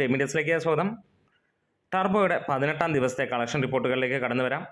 റെമിഡിയസിലേക്ക് സ്വാഗതം. ടർബോയുടെ പതിനെട്ടാം ദിവസത്തെ കളക്ഷൻ റിപ്പോർട്ടുകളിലേക്ക് കടന്നു വരാം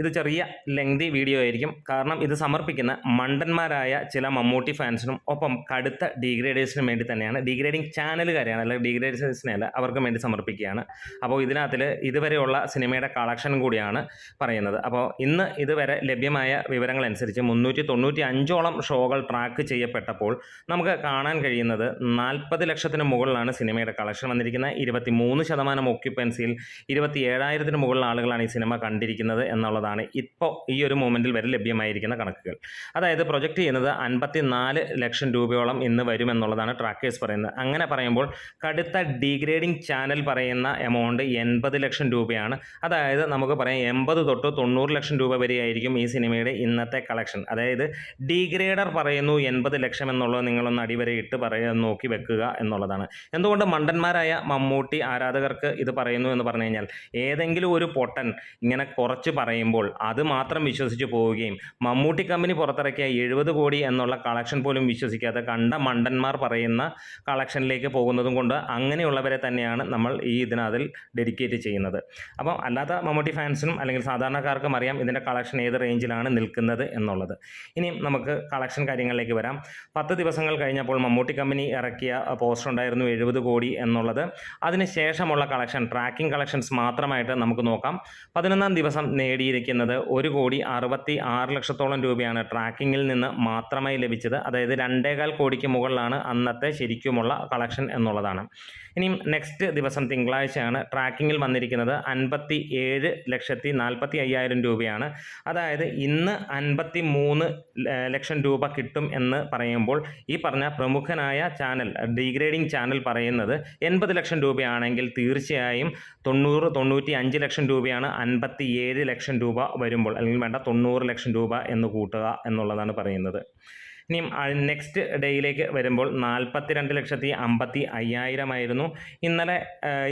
ഇത് ചെറിയ ലെങ്തി വീഡിയോ ആയിരിക്കും. കാരണം ഇത് സമർപ്പിക്കുന്ന മണ്ടന്മാരായ ചില മമ്മൂട്ടി ഫാൻസിനും ഒപ്പം കടുത്ത ഡീഗ്രേഡേഴ്സിനും വേണ്ടി തന്നെയാണ്. ഡീഗ്രേഡിംഗ് ചാനലുകാരെയാണ് അല്ലെങ്കിൽ ഡീഗ്രേഡേഴ്സിനെ അല്ല അവർക്കും വേണ്ടി സമർപ്പിക്കുകയാണ്. അപ്പോൾ ഇതിനകത്തിൽ ഇതുവരെയുള്ള സിനിമയുടെ കളക്ഷൻ കൂടിയാണ് പറയുന്നത്. അപ്പോൾ ഇന്ന് ഇതുവരെ ലഭ്യമായ വിവരങ്ങൾ അനുസരിച്ച് മുന്നൂറ്റി തൊണ്ണൂറ്റി അഞ്ചോളം ഷോകൾ ട്രാക്ക് ചെയ്യപ്പെട്ടപ്പോൾ നമുക്ക് കാണാൻ കഴിയുന്നത് നാൽപ്പത് ലക്ഷത്തിന് മുകളിലാണ് സിനിമയുടെ കളക്ഷൻ വന്നിരിക്കുന്നത്. ഇരുപത്തി മൂന്ന് ശതമാനം ഓക്യുപ്പൻസിയിൽ ഇരുപത്തി ഏഴായിരത്തിന് മുകളിൽ ആളുകളാണ് ഈ സിനിമ കണ്ടിരിക്കുന്നത് എന്നുള്ളതാണ് ഇപ്പോൾ ഈ ഒരു മൂമെന്റിൽ വരെ ലഭ്യമായിരിക്കുന്ന കണക്കുകൾ. അതായത് പ്രൊജക്റ്റ് ചെയ്യുന്നത് അൻപത്തി നാല് ലക്ഷം രൂപയോളം ഇന്ന് വരുമെന്നുള്ളതാണ് ട്രാക്കേഴ്സ് പറയുന്നത്. അങ്ങനെ പറയുമ്പോൾ കടുത്ത ഡീഗ്രേഡിംഗ് ചാനൽ പറയുന്ന എമൗണ്ട് എൺപത് ലക്ഷം രൂപയാണ്. അതായത് നമുക്ക് പറയാം എൺപത് തൊട്ട് തൊണ്ണൂറ് ലക്ഷം രൂപ വരെയായിരിക്കും ഈ സിനിമയുടെ ഇന്നത്തെ കളക്ഷൻ അതായത് ഡീഗ്രേഡർ പറയുന്നു എൺപത് ലക്ഷം എന്നുള്ളത് നിങ്ങളൊന്ന് അടിവരെ ഇട്ട് പറയാൻ നോക്കി വെക്കുക എന്നുള്ളതാണ്. എന്തുകൊണ്ട് മണ്ടന്മാരായ മമ്മൂട്ടി ആരാധകർക്ക് ഇത് പറയുന്നു എന്ന് പറഞ്ഞു കഴിഞ്ഞാൽ ഏതെങ്കിലും ഒരു പൊട്ടൻ ഇങ്ങനെ കുറച്ച് പറയുമ്പോൾ അത് മാത്രം വിശ്വസിച്ച് പോവുകയും മമ്മൂട്ടി കമ്പനി പുറത്തിറക്കിയ എഴുപത് കോടി എന്നുള്ള കളക്ഷൻ പോലും വിശ്വസിക്കാതെ കണ്ട മണ്ടന്മാർ പറയുന്ന കളക്ഷനിലേക്ക് പോകുന്നതും കൊണ്ട് അങ്ങനെയുള്ളവരെ തന്നെയാണ് നമ്മൾ ഈ ഇതിനതിൽ ഡെഡിക്കേറ്റ് ചെയ്യുന്നത്. അപ്പം അല്ലാത്ത മമ്മൂട്ടി ഫാൻസിനും അല്ലെങ്കിൽ സാധാരണക്കാർക്കും അറിയാം ഇതിന്റെ കളക്ഷൻ ഏത് റേഞ്ചിലാണ് നിൽക്കുന്നത് എന്നുള്ളത്. ഇനി നമുക്ക് കളക്ഷൻ കാര്യങ്ങളിലേക്ക് വരാം. പത്ത് ദിവസങ്ങൾ കഴിഞ്ഞപ്പോൾ മമ്മൂട്ടി കമ്പനി ഇറക്കിയ പോസ്റ്റർ ഉണ്ടായിരുന്നു എഴുപത് കോടി എന്നുള്ളത്. അതിന് ശേഷമുള്ള കളക്ഷൻ ട്രാക്കിംഗ് കളക്ഷൻസ് മാത്രമായിട്ട് നമുക്ക് നോക്കാം. പതിനൊന്നാം ദിവസം നേടിയിരിക്കുന്നത് ഒരു കോടി അറുപത്തി ആറ് ലക്ഷത്തോളം രൂപയാണ് ട്രാക്കിങ്ങിൽ നിന്ന് മാത്രമായി ലഭിച്ചത്. അതായത് രണ്ടേകാൽ കോടിക്ക് മുകളിലാണ് അന്നത്തെ ശരിക്കുമുള്ള കളക്ഷൻ എന്നുള്ളതാണ്. ഇനിയും നെക്സ്റ്റ് ദിവസം തിങ്കളാഴ്ചയാണ് ട്രാക്കിങ്ങിൽ വന്നിരിക്കുന്നത് അൻപത്തി ഏഴ് ലക്ഷത്തി നാൽപ്പത്തി അയ്യായിരം രൂപയാണ്. അതായത് ഇന്ന് അൻപത്തി മൂന്ന് ലക്ഷം രൂപ കിട്ടും എന്ന് പറയുമ്പോൾ ഈ പറഞ്ഞ പ്രമുഖനായ ചാനൽ ഡീഗ്രേഡിംഗ് ചാനൽ പറയുന്നത് എൺപത് ലക്ഷം രൂപയാണെങ്കിൽ തീർച്ചയായും തൊണ്ണൂറ് തൊണ്ണൂറ്റി അഞ്ച് ലക്ഷം രൂപയാണ് അൻപത്തി ഏഴ് ലക്ഷം രൂപ വരുമ്പോൾ അല്ലെങ്കിൽ വേണ്ട തൊണ്ണൂറ് ലക്ഷം രൂപ എന്ന് കൂട്ടുക എന്നുള്ളതാണ് പറയുന്നത്. ഇനിയും നെക്സ്റ്റ് ഡേയിലേക്ക് വരുമ്പോൾ നാൽപ്പത്തി രണ്ട് ലക്ഷത്തി അമ്പത്തി അയ്യായിരമായിരുന്നു ഇന്നലെ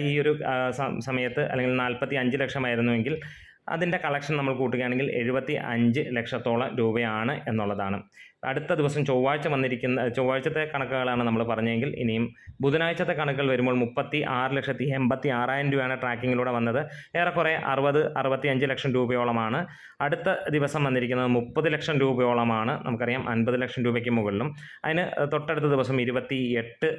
ഈ ഒരു സമയത്ത് അല്ലെങ്കിൽ നാൽപ്പത്തി അഞ്ച് ലക്ഷമായിരുന്നുവെങ്കിൽ അതിന്റെ കളക്ഷൻ നമ്മൾ കൂട്ടുകയാണെങ്കിൽ എഴുപത്തി അഞ്ച് ലക്ഷത്തോളം രൂപയാണ് എന്നുള്ളതാണ്. അടുത്ത ദിവസം ചൊവ്വാഴ്ച വന്നിരിക്കുന്ന ചൊവ്വാഴ്ചത്തെ കണക്കുകളാണ് നമ്മൾ പറഞ്ഞെങ്കിൽ ഇനിയും ബുധനാഴ്ചത്തെ കണക്കുകൾ വരുമ്പോൾ മുപ്പത്തി ആറ് ലക്ഷത്തി എൺപത്തി ആറായിരം രൂപയാണ് ട്രാക്കിങ്ങിലൂടെ വന്നത്. ഏറെക്കുറെ അറുപത് അറുപത്തി അഞ്ച് ലക്ഷം രൂപയോളമാണ്. അടുത്ത ദിവസം വന്നിരിക്കുന്നത് മുപ്പത് ലക്ഷം രൂപയോളമാണ്. നമുക്കറിയാം അൻപത് ലക്ഷം രൂപയ്ക്ക് മുകളിലും. അതിന് തൊട്ടടുത്ത ദിവസം ഇരുപത്തി എട്ട്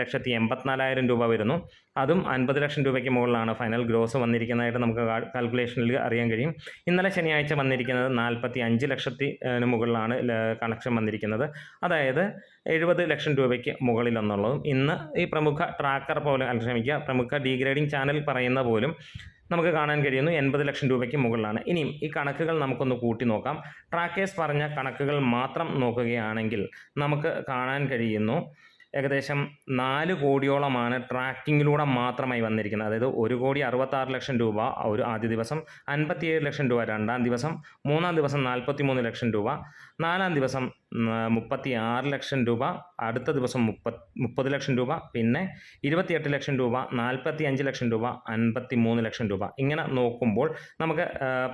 ലക്ഷത്തി എൺപത്തിനാലായിരം രൂപ വരുന്നു. അതും അൻപത് ലക്ഷം രൂപയ്ക്ക് മുകളിലാണ് ഫൈനൽ ഗ്രോസ് വന്നിരിക്കുന്നതായിട്ട് നമുക്ക് കാൽക്കുലേഷനിൽ അറിയാൻ കഴിയും. ഇന്നലെ ശനിയാഴ്ച വന്നിരിക്കുന്നത് നാൽപ്പത്തി അഞ്ച് ലക്ഷത്തിന് മുകളിലാണ് കണക്ഷൻ വന്നിരിക്കുന്നത്. അതായത് എഴുപത് ലക്ഷം രൂപയ്ക്ക് മുകളിലെന്നുള്ളതും ഇന്ന് ഈ പ്രമുഖ ട്രാക്കർ പോലെ അല്ല പ്രമുഖ ഡീഗ്രേഡിംഗ് ചാനൽ പറയുന്ന പോലും നമുക്ക് കാണാൻ കഴിയുന്നു. എൺപത് ലക്ഷം രൂപയ്ക്ക് മുകളിലാണ്. ഇനിയും ഈ കണക്കുകൾ നമുക്കൊന്ന് കൂട്ടി നോക്കാം. ട്രാക്കേഴ്സ് പറഞ്ഞ കണക്കുകൾ മാത്രം നോക്കുകയാണെങ്കിൽ നമുക്ക് കാണാൻ കഴിയുന്നു. ഏകദേശം നാല് കോടിയോളമാണ് ട്രാക്കിങ്ങിലൂടെ മാത്രമായി വന്നിരിക്കുന്നത്. അതായത് ഒരു കോടി അറുപത്താറ് ലക്ഷം രൂപ ഒരു ആദ്യ ദിവസം അൻപത്തിയേഴ് ലക്ഷം രൂപ രണ്ടാം ദിവസം മൂന്നാം ദിവസം നാൽപ്പത്തി മൂന്ന് ലക്ഷം രൂപ നാലാം ദിവസം മുപ്പത്തി ആറ് ലക്ഷം രൂപ അടുത്ത ദിവസം മുപ്പത് മുപ്പത് ലക്ഷം രൂപ പിന്നെ ഇരുപത്തിയെട്ട് ലക്ഷം രൂപ നാൽപ്പത്തി അഞ്ച് ലക്ഷം രൂപ അൻപത്തി മൂന്ന് ലക്ഷം രൂപ. ഇങ്ങനെ നോക്കുമ്പോൾ നമുക്ക്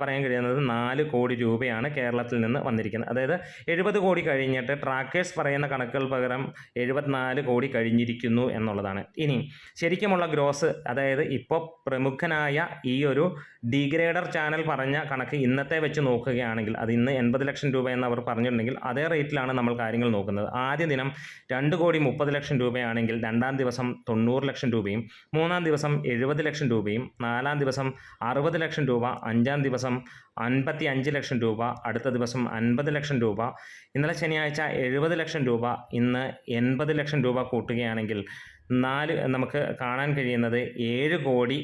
പറയാൻ കഴിയുന്നത് നാല് കോടി രൂപയാണ് കേരളത്തിൽ നിന്ന് വന്നിരിക്കുന്നത്. അതായത് എഴുപത് കോടി കഴിഞ്ഞിട്ട് ട്രാക്കേഴ്സ് പറയുന്ന കണക്കുകൾ പകരം എഴുപത്തിനാല് കോടി കഴിഞ്ഞിരിക്കുന്നു എന്നുള്ളതാണ്. ഇനി ശരിക്കുമുള്ള ഗ്രോസ് അതായത് ഇപ്പോൾ പ്രമുഖനായ ഈ ഒരു ഡിഗ്രേഡർ ചാനൽ പറഞ്ഞ കണക്ക് ഇന്നത്തെ വെച്ച് നോക്കുകയാണെങ്കിൽ അത് ഇന്ന് എൺപത് ലക്ഷം രൂപ എന്ന് അവർ പറഞ്ഞിട്ടുണ്ടെങ്കിൽ അതേ റേറ്റിലാണ് നമ്മൾ കാര്യങ്ങൾ നോക്കുന്നത്. ആദ്യ ദിനം രണ്ട് കോടി മുപ്പത് ലക്ഷം രൂപയാണെങ്കിൽ രണ്ടാം ദിവസം തൊണ്ണൂറ് ലക്ഷം രൂപയും മൂന്നാം ദിവസം എഴുപത് ലക്ഷം രൂപയും നാലാം ദിവസം അറുപത് ലക്ഷം രൂപ അഞ്ചാം ദിവസം അൻപത്തി അഞ്ച് ലക്ഷം രൂപ അടുത്ത ദിവസം അൻപത് ലക്ഷം രൂപ ഇന്നലെ ശനിയാഴ്ച എഴുപത് ലക്ഷം രൂപ ഇന്ന് എൺപത് ലക്ഷം രൂപ കൂട്ടുകയാണെങ്കിൽ നാല് നമുക്ക് കാണാൻ കഴിയുന്നത് ഏഴ് കോടി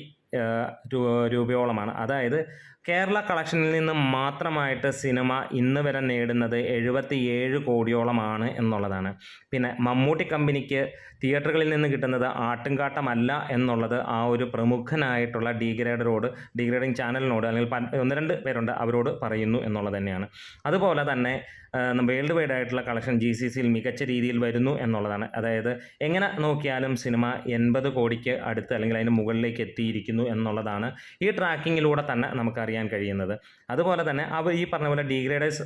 രൂപയോളമാണ്. അതായത് കേരള കളക്ഷനിൽ നിന്ന് മാത്രമായിട്ട് സിനിമ ഇന്ന് വരെ നേടുന്നത് എഴുപത്തി ഏഴ് കോടിയോളമാണ് എന്നുള്ളതാണ്. പിന്നെ മമ്മൂട്ടി കമ്പനിക്ക് തിയേറ്ററുകളിൽ നിന്ന് കിട്ടുന്നത് ആട്ടുംകാട്ടമല്ല എന്നുള്ളത് ആ ഒരു പ്രമുഖനായിട്ടുള്ള ഡീഗ്രേഡറോട് ഡീഗ്രേഡിംഗ് ചാനലിനോട് അല്ലെങ്കിൽ ഒന്ന് രണ്ട് പേരുണ്ട് അവരോട് പറയുന്നു എന്നുള്ളത് തന്നെയാണ്. അതുപോലെ തന്നെ വേൾഡ് വൈഡ് ആയിട്ടുള്ള കളക്ഷൻ ജി സി സിയിൽ മികച്ച രീതിയിൽ വരുന്നു എന്നുള്ളതാണ്. അതായത് എങ്ങനെ നോക്കിയാലും സിനിമ എൺപത് കോടിക്ക് അടുത്ത് അല്ലെങ്കിൽ അതിന് മുകളിലേക്ക് എത്തിയിരിക്കുന്നു എന്നുള്ളതാണ്. ഈ ട്രാക്കിങ്ങിലൂടെ തന്നെ നമുക്കറിയാം. അറിയാൻ കഴിയുന്നത്. അതുപോലെ തന്നെ അവർ ഈ പറഞ്ഞ പോലെ ഡീഗ്രേഡേഴ്സ്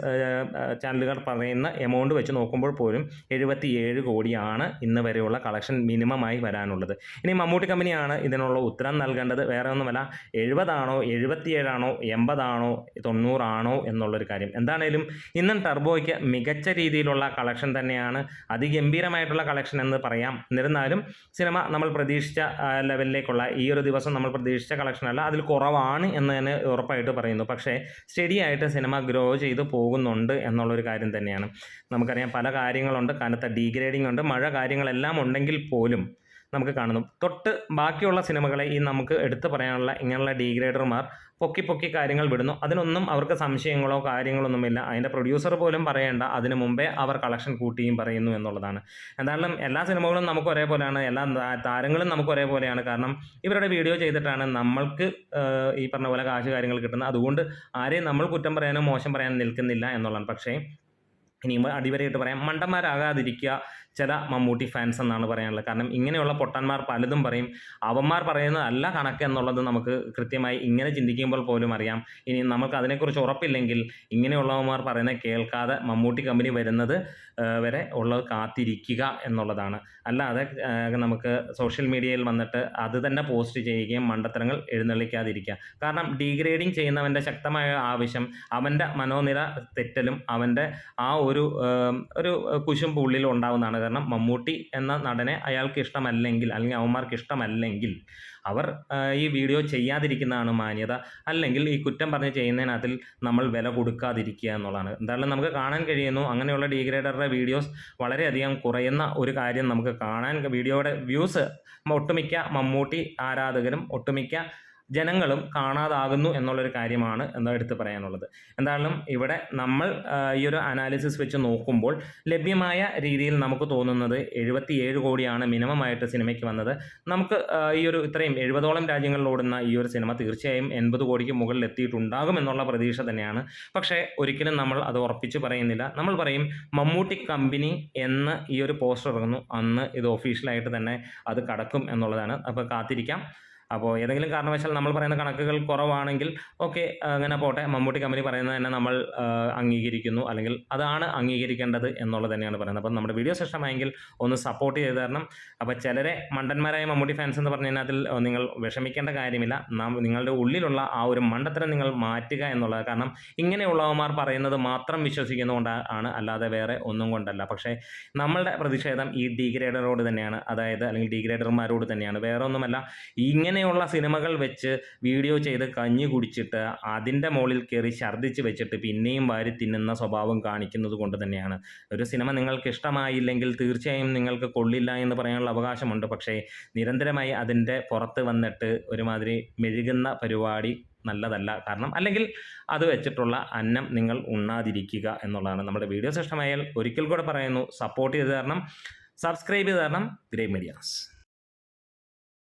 ചാനലുകൾ പറയുന്ന എമൗണ്ട് വെച്ച് നോക്കുമ്പോൾ പോലും എഴുപത്തി ഏഴ് കോടിയാണ് ഇന്ന് വരെയുള്ള കളക്ഷൻ മിനിമമായി വരാനുള്ളത്. ഇനി മമ്മൂട്ടി കമ്പനിയാണ് ഇതിനുള്ള ഉത്തരം നൽകേണ്ടത്. വേറെ ഒന്നുമല്ല എഴുപതാണോ എഴുപത്തിയേഴാണോ എൺപതാണോ തൊണ്ണൂറാണോ എന്നുള്ളൊരു കാര്യം. എന്താണേലും ഇന്നും ടർബോയ്ക്ക് മികച്ച രീതിയിലുള്ള കളക്ഷൻ തന്നെയാണ് അതിഗംഭീരമായിട്ടുള്ള കളക്ഷൻ എന്ന് പറയാം. എന്നിരുന്നാലും സിനിമ നമ്മൾ പ്രതീക്ഷിച്ച ലെവലിലേക്കുള്ള ഈ ഒരു ദിവസം നമ്മൾ പ്രതീക്ഷിച്ച കളക്ഷൻ അല്ല അതിൽ കുറവാണ് എന്ന് തന്നെ ഉറപ്പായിട്ട് പറയുന്നു. പക്ഷേ സ്റ്റഡി ആയിട്ട് സിനിമ ഗ്രോ ചെയ്ത് പോകുന്നുണ്ട് എന്നുള്ളൊരു കാര്യം തന്നെയാണ്. നമുക്കറിയാം പല കാര്യങ്ങളുണ്ട്. കനത്ത ഡീഗ്രേഡിംഗ് ഉണ്ട് മഴ കാര്യങ്ങളെല്ലാം ഉണ്ടെങ്കിൽ പോലും നമുക്ക് കാണുന്നു. തൊട്ട് ബാക്കിയുള്ള സിനിമകളെ ഈ നമുക്ക് എടുത്തു പറയാനുള്ള ഇങ്ങനെയുള്ള ഡീഗ്രേഡർമാർ പൊക്കി പൊക്കി കാര്യങ്ങൾ വിടുന്നു. അതിനൊന്നും അവർക്ക് സംശയങ്ങളോ കാര്യങ്ങളൊന്നുമില്ല അതിന്റെ പ്രൊഡ്യൂസർ പോലും പറയേണ്ട അതിന് മുമ്പേ അവർ കളക്ഷൻ കൂട്ടിയും പറയുന്നു എന്നുള്ളതാണ്. എന്തായാലും എല്ലാ സിനിമകളും നമുക്ക് ഒരേപോലെയാണ് എല്ലാ താരങ്ങളും നമുക്ക് ഒരേപോലെയാണ്. കാരണം ഇവരുടെ വീഡിയോ ചെയ്തിട്ടാണ് നമ്മൾക്ക് ഈ പറഞ്ഞ പോലെ കാശ് കാര്യങ്ങൾ കിട്ടുന്നത്. അതുകൊണ്ട് ആരെയും നമ്മൾ കുറ്റം പറയാനോ മോശം പറയാനോ നിൽക്കുന്നില്ല എന്നുള്ളതാണ്. പക്ഷേ ഇനി അടിവരയിട്ട് പറയാം. മണ്ടന്മാരാകാതിരിക്കുക ചില മമ്മൂട്ടി ഫാൻസ് എന്നാണ് പറയാനുള്ളത്. കാരണം ഇങ്ങനെയുള്ള പൊട്ടന്മാർ പലതും പറയും. അവന്മാർ പറയുന്നതല്ല കണക്ക് എന്നുള്ളത് നമുക്ക് കൃത്യമായി ഇങ്ങനെ ചിന്തിക്കുമ്പോൾ പോലും അറിയാം. ഇനി നമുക്ക് അതിനെക്കുറിച്ച് ഉറപ്പില്ലെങ്കിൽ ഇങ്ങനെയുള്ളവന്മാർ പറയുന്നത് കേൾക്കാതെ മമ്മൂട്ടി കമ്പനി വരുന്നത് വരെ ഉള്ളത് കാത്തിരിക്കുക എന്നുള്ളതാണ്. അല്ലാതെ നമുക്ക് സോഷ്യൽ മീഡിയയിൽ വന്നിട്ട് അത് തന്നെ പോസ്റ്റ് ചെയ്യുകയും മണ്ടത്തരങ്ങൾ എഴുന്നള്ളിക്കാതിരിക്കുക. കാരണം ഡീഗ്രേഡിങ് ചെയ്യുന്നവന്റെ ശക്തമായ ആവശ്യം അവന്റെ മനോനില തെറ്റലും അവന്റെ ആ ഒരു ഒരു കുശുമ്പ് ഉള്ളിൽ ഉണ്ടാവുന്നതാണ്. കാരണം മമ്മൂട്ടി എന്ന നടനെ അയാൾക്ക് ഇഷ്ടമല്ലെങ്കിൽ അല്ലെങ്കിൽ അവന്മാർക്ക് ഇഷ്ടമല്ലെങ്കിൽ അവർ ഈ വീഡിയോ ചെയ്യാതിരിക്കുന്നതാണ് മാന്യത. അല്ലെങ്കിൽ ഈ കുറ്റം പറഞ്ഞ് ചെയ്യുന്നതിനകത്തിൽ നമ്മൾ വില കൊടുക്കാതിരിക്കുക എന്നുള്ളതാണ്. എന്തായാലും നമുക്ക് കാണാൻ കഴിയുന്നു. അങ്ങനെയുള്ള ഡീഗ്രേഡറുടെ വീഡിയോസ് വളരെയധികം കുറയുന്ന ഒരു കാര്യം നമുക്ക് കാണാൻ വീഡിയോയുടെ വ്യൂസ് ഒട്ടുമിക്ക മമ്മൂട്ടി ആരാധകരും ഒട്ടുമിക്ക ജനങ്ങളും കാണാതാകുന്നു എന്നുള്ളൊരു കാര്യമാണ് എന്താ എടുത്ത് പറയാനുള്ളത്. എന്തായാലും ഇവിടെ നമ്മൾ ഈ ഒരു അനാലിസിസ് വെച്ച് നോക്കുമ്പോൾ ലഭ്യമായ രീതിയിൽ നമുക്ക് തോന്നുന്നത് എഴുപത്തിയേഴ് കോടിയാണ് മിനിമം ആയിട്ട് സിനിമയ്ക്ക് വന്നത്. നമുക്ക് ഈ ഒരു ഇത്രയും എഴുപതോളം രാജ്യങ്ങളിൽ ഓടുന്ന ഈ ഒരു സിനിമ തീർച്ചയായും എൺപത് കോടിക്ക് മുകളിൽ എത്തിയിട്ടുണ്ടാകും എന്നുള്ള പ്രതീക്ഷ തന്നെയാണ്. പക്ഷേ ഒരിക്കലും നമ്മൾ അത് ഉറപ്പിച്ച് പറയുന്നില്ല. നമ്മൾ പറയും മമ്മൂട്ടി കമ്പനി എന്ന് ഈ ഒരു പോസ്റ്റർ ഇറങ്ങുന്നു. അന്ന് ഇത് ഒഫീഷ്യലായിട്ട് തന്നെ അത് കടക്കും എന്നുള്ളതാണ്. അപ്പോൾ കാത്തിരിക്കാം. അപ്പോൾ ഏതെങ്കിലും കാരണവശാൽ നമ്മൾ പറയുന്ന കണക്കുകൾ കുറവാണെങ്കിൽ ഓക്കെ അങ്ങനെ പോട്ടെ മമ്മൂട്ടി കമ്പനി പറയുന്നത് തന്നെ നമ്മൾ അംഗീകരിക്കുന്നു അല്ലെങ്കിൽ അതാണ് അംഗീകരിക്കേണ്ടത് എന്നുള്ളത് തന്നെയാണ് പറയുന്നത്. അപ്പം നമ്മുടെ വീഡിയോ ഇഷ്ടമായെങ്കിൽ ഒന്ന് സപ്പോർട്ട് ചെയ്ത് തരണം. അപ്പോൾ ചിലരെ മണ്ടന്മാരായ മമ്മൂട്ടി ഫാൻസ് എന്ന് പറഞ്ഞു കഴിഞ്ഞാൽ അതിൽ നിങ്ങൾ വിഷമിക്കേണ്ട കാര്യമില്ല. നാം നിങ്ങളുടെ ഉള്ളിലുള്ള ആ ഒരു മണ്ടത്തരം നിങ്ങൾ മാറ്റുക എന്നുള്ളത് കാരണം ഇങ്ങനെയുള്ളവന്മാർ പറയുന്നത് മാത്രം വിശ്വസിക്കുന്നതുകൊണ്ട് ആണ് അല്ലാതെ വേറെ ഒന്നും കൊണ്ടല്ല. പക്ഷേ നമ്മളുടെ പ്രതിഷേധം ഈ ഡിഗ്രേഡറോട് തന്നെയാണ്. അതായത് അല്ലെങ്കിൽ ഡിഗ്രേഡർമാരോട് തന്നെയാണ്. വേറെ ഒന്നുമല്ല. ഇങ്ങനെയുള്ള സിനിമകൾ വെച്ച് വീഡിയോ ചെയ്ത് കഞ്ഞി കുടിച്ചിട്ട് അതിന്റെ മുകളിൽ കയറി ഛർദ്ദിച്ച് വെച്ചിട്ട് പിന്നെയും വാരി തിന്നുന്ന സ്വഭാവം കാണിക്കുന്നത് കൊണ്ട് തന്നെയാണ്. ഒരു സിനിമ നിങ്ങൾക്ക് ഇഷ്ടമായില്ലെങ്കിൽ തീർച്ചയായും നിങ്ങൾക്ക് കൊള്ളില്ല എന്ന് പറയാനുള്ള അവകാശമുണ്ട്. പക്ഷേ നിരന്തരമായി അതിന്റെ പുറത്ത് വന്നിട്ട് ഒരുമാതിരി മെഴുകുന്ന പരിപാടി നല്ലതല്ല. കാരണം അല്ലെങ്കിൽ അത് വെച്ചിട്ടുള്ള അന്നം നിങ്ങൾ ഉണ്ണാതിരിക്കുക എന്നുള്ളതാണ്. നമ്മുടെ വീഡിയോസ് ഇഷ്ടമായാൽ ഒരിക്കൽ കൂടെ പറയുന്നു. സപ്പോർട്ട് ചെയ്ത് തരണം. സബ്സ്ക്രൈബ് ചെയ്ത് തരണം. Grey medias